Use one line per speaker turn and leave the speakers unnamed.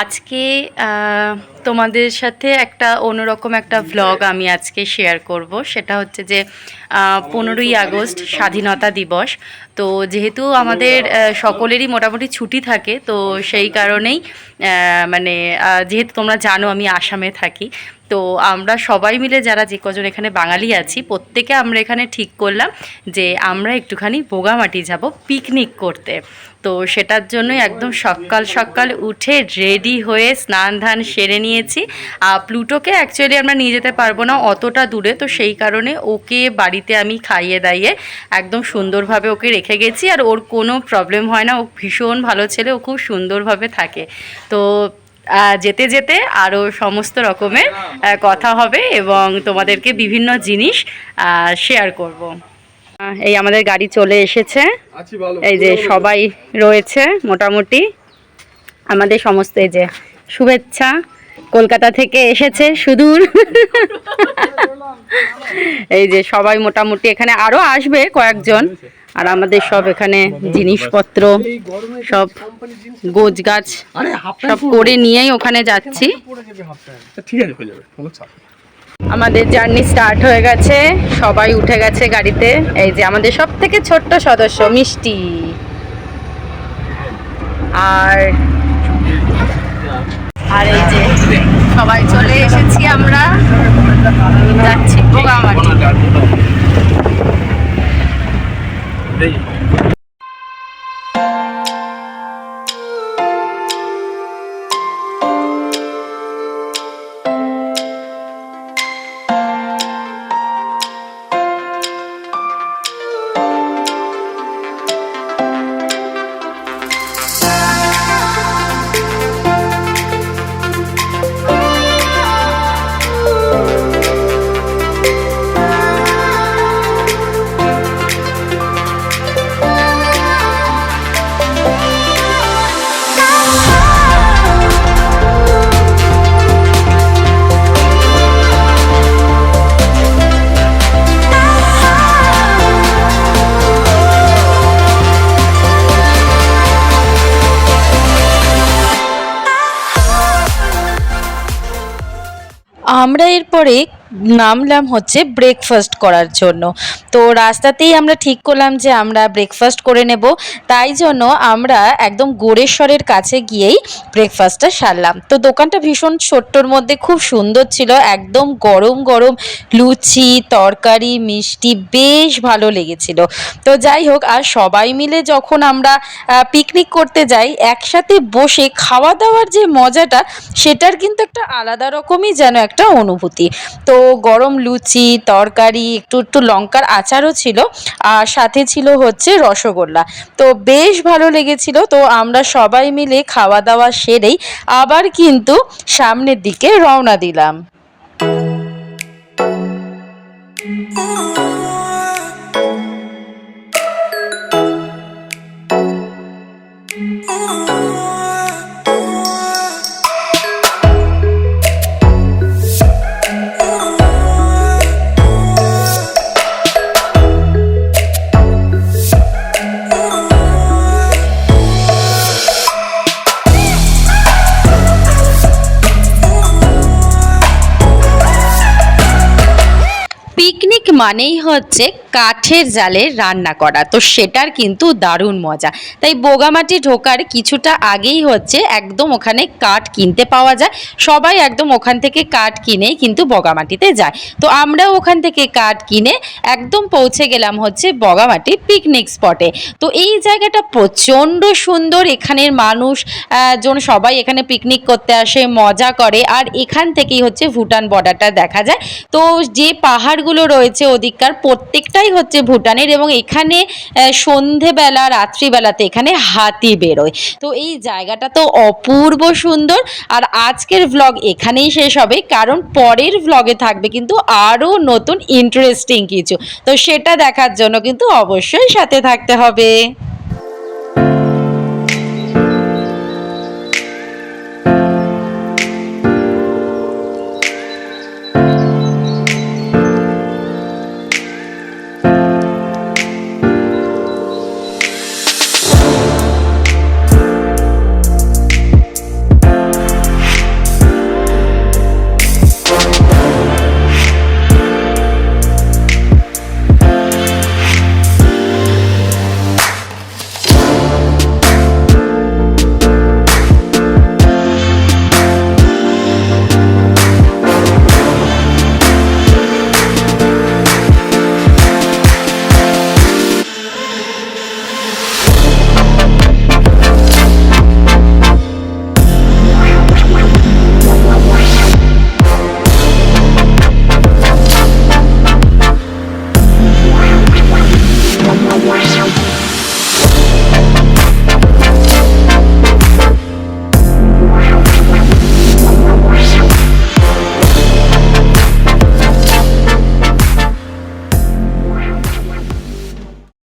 আজকে তোমাদের সাথে একটা অন্যরকম একটা ভ্লগ আমি আজকে শেয়ার করব। সেটা হচ্ছে যে পনেরোই আগস্ট স্বাধীনতা দিবস। তো যেহেতু আমাদের সকলেরই মোটামুটি ছুটি থাকে, তো সেই কারণেই মানে যেহেতু তোমরা জানো আমি আসামে থাকি, তো আমরা সবাই মিলে যারা যে কজন এখানে বাঙালি আছি, প্রত্যেকে আমরা এখানে ঠিক করলাম যে আমরা একটুখানি বোগামাটি যাব পিকনিক করতে। তো সেটার জন্যই একদম সকাল সকাল উঠে রেডি হয়ে স্নান ধান সেরে নিয়েছি। আর প্লুটোকে অ্যাকচুয়ালি আমরা নিয়ে যেতে পারব না অতটা দূরে, তো সেই কারণে ওকে বাড়িতে আমি খাইয়ে দাইয়ে একদম সুন্দরভাবে ওকে রেখে গেছি। আর ওর কোনো প্রবলেম হয় না, ও ভীষণ ভালো ছেলে, ও খুব সুন্দরভাবে থাকে। তো যেতে যেতে আরও সমস্ত রকমের কথা হবে এবং তোমাদেরকে বিভিন্ন জিনিস শেয়ার করব। এই আমাদের গাড়ি চলে এসেছে। এই যে সবাই রয়েছে মোটামুটি। আমাদের সমস্ত এই যে শুভেচ্ছা কলকাতা থেকে এসেছে সুদূর। এই যে সবাই মোটামুটি এখানে আরও আসবে কয়েকজন। আর আমাদের সব এখানে জিনিসপত্র সব গোছ গাছ সব করে নিয়েই ওখানে যাচ্ছি।
ঠিক আছে
আমাদের জার্নি স্টার্ট হয়ে গেছে। সবাই উঠে গেছে গাড়িতে। এই যে আমাদের সব থেকে ছোট্ট সদস্য, মিষ্টি। আর আর এই যে সবাই চলে এসেছি আমরা। যাচ্ছি আমরা এরপরে নামলাম হচ্ছে ব্রেকফাস্ট করার জন্য। তো রাস্তাতেই আমরা ঠিক করলাম যে আমরা ব্রেকফাস্ট করে নেব। তাই জন্য আমরা একদম গোড়েশ্বরের কাছে গিয়েই ব্রেকফাস্টটা সারলাম। তো দোকানটা ভীষণ ছোট্টর মধ্যে খুব সুন্দর ছিল। একদম গরম গরম লুচি, তরকারি, মিষ্টি বেশ ভালো লেগেছিল। তো যাই হোক, আর সবাই মিলে যখন আমরা পিকনিক করতে যাই, একসাথে বসে খাওয়া দাওয়ার যে মজাটা, সেটার কিন্তু একটা আলাদা রকমই যেন একটা অনুভূতি। তো গরম লুচি, তরকারি, একটু একটু লঙ্কার আচারও ছিল, আর সাথে ছিল হচ্ছে রসগোল্লা। তো বেশ ভালো লেগেছিল, তো আমরা সবাই মিলে খাওয়া দাওয়া সেরেই আবার কিন্তু সামনের দিকে রওনা দিলাম। পিকনিক মানেই হচ্ছে কাঠের জালে রান্না করা। তো সেটার কিন্তু দারুণ মজা। তাই বোগামাটি ঢোকার কিছুটা আগেই হচ্ছে একদম ওখানে কাঠ কিনতে পাওয়া যায়। সবাই একদম ওখান থেকে কাঠ কিনেই কিন্তু বগামাটিতে যায়। তো আমরাও ওখান থেকে কাঠ কিনে একদম পৌঁছে গেলাম হচ্ছে বগামাটি পিকনিক স্পটে তো এই জায়গাটা প্রচণ্ড সুন্দর। এখানের মানুষ জন সবাই এখানে পিকনিক করতে আসে, মজা করে। আর এখান থেকেই হচ্ছে ভুটান বর্ডারটা দেখা যায়। তো যে পাহাড়গুলো রয়েছে ওদিককার প্রত্যেকটাই হচ্ছে ভুটানের এবং এখানে সন্ধেবেলা, রাত্রিবেলাতে এখানে হাতি বেরোয়। তো এই জায়গাটা তো অপূর্ব সুন্দর। আর আজকের ভ্লগ এখানেই শেষ হবে, কারণ পরের ভ্লগে থাকবে কিন্তু আরও নতুন ইন্টারেস্টিং কিছু। তো সেটা দেখার জন্য কিন্তু অবশ্যই সাথে থাকতে হবে।